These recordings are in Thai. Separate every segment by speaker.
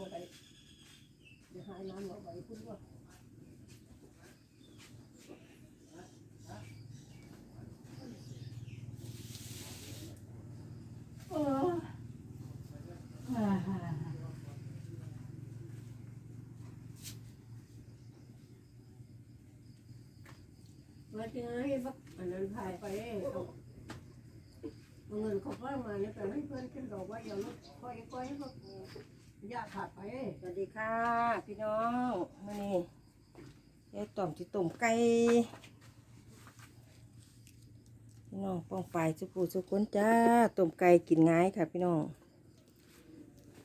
Speaker 1: เอออ่าฮะว่าจะให้บักอันนั้นพายไปเอาเงินเขาเพิ่มมาเนี่ยแต่ให้เพื่อนฉันบอกว่าอย่าลดค่อยๆให้บัก ยาขาดไป
Speaker 2: สวัสดีค่ะ พี่น้องมานี่ยายต่อมที่ต้มไก่พี่น้องป้องปสุกูสุคนจ้าต้มไก่กินง่ายค่ะ พี่น้อง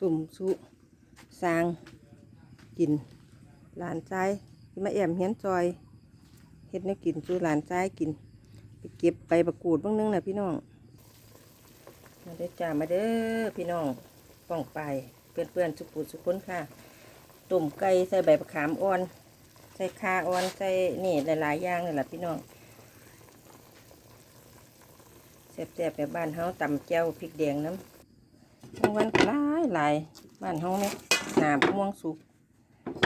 Speaker 2: ต้มสุสางกินหลานใจที่มาแอมเฮียนซอยเฮ็ดแนวกินสู่หลานใจกินไปเก็บไปประกูดบ้างนึงนะพี่น้องมาเด้อจ้ามาเด้อพี่น้องป้องไป เพื่อนๆสุกูสุคนค่ะต้มไก่ใส่ใบมะขามอ่อน ใส่คาอ่อน ใส่นี่หลายๆอย่างนี่แหละพี่น้องแซ่บๆแบบบ้านเฮาตำแจ่วพริกแดงน้ำบางวันหลายหลายบ้านเฮาเนี่ยหนาม่วงสุก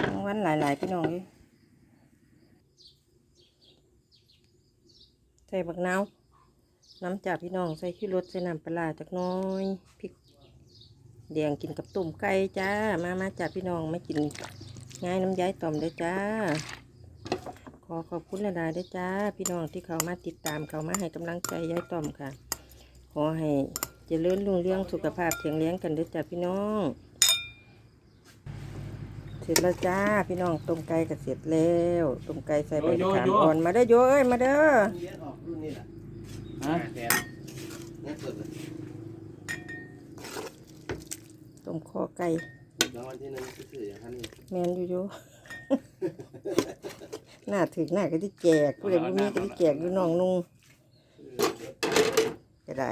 Speaker 2: บางวันหลายๆพี่น้องเลยใส่บักนาวน้ำจากพี่น้องใส่ขี้รสใส่น้ำปลาร้ากน้อยพริก แดงกินกับต้มไก่จ้า มามาจ้าพี่น้องไม่กินง่ายน้ำย้ายต่อมเด้จ้า ขอขอบคุณหลายๆเด้จ้า พี่น้องที่เขามาติดตามเขามาให้กำลังใจย้ายต่อมค่ะ ขอให้เจริญรุ่งเรืองสุขภาพแข็งแรงกันเด้จ้าพี่น้อง เสร็จแล้วจ้าพี่น้องต้มไก่ก็เสร็จแล้วต้มไก่ใส่ใบมะขามอ่อนมาเด้อโยเอ้ยมาเด้อ
Speaker 3: ฮะ
Speaker 4: แสนนี่สุดเลย
Speaker 2: ต้ มคอไก่
Speaker 4: รางวัลที่หนึ่งคืออย่างท่านนี่
Speaker 2: แมนอยู่อยู่ หน้าถึงหน้าก็ที่แจกผู้ใดผู้มีก็ที่แจกอยู่น้องนุ่งก็ได้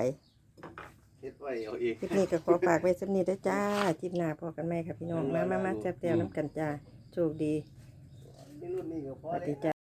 Speaker 4: เฮ็ดไว้เอาเอง
Speaker 2: คลิปนี้ก็ขอฝากไว้สำนีเด้อจ้าคลิปหน้าพอกันไหมครับพี่น้องมามามาแซ่บแต้วน้ำกันจ้าโชคดี
Speaker 4: นี่รุ่นนี้ก็พ
Speaker 2: ส
Speaker 4: อ
Speaker 2: วัส
Speaker 4: ได้
Speaker 2: ดีจ้า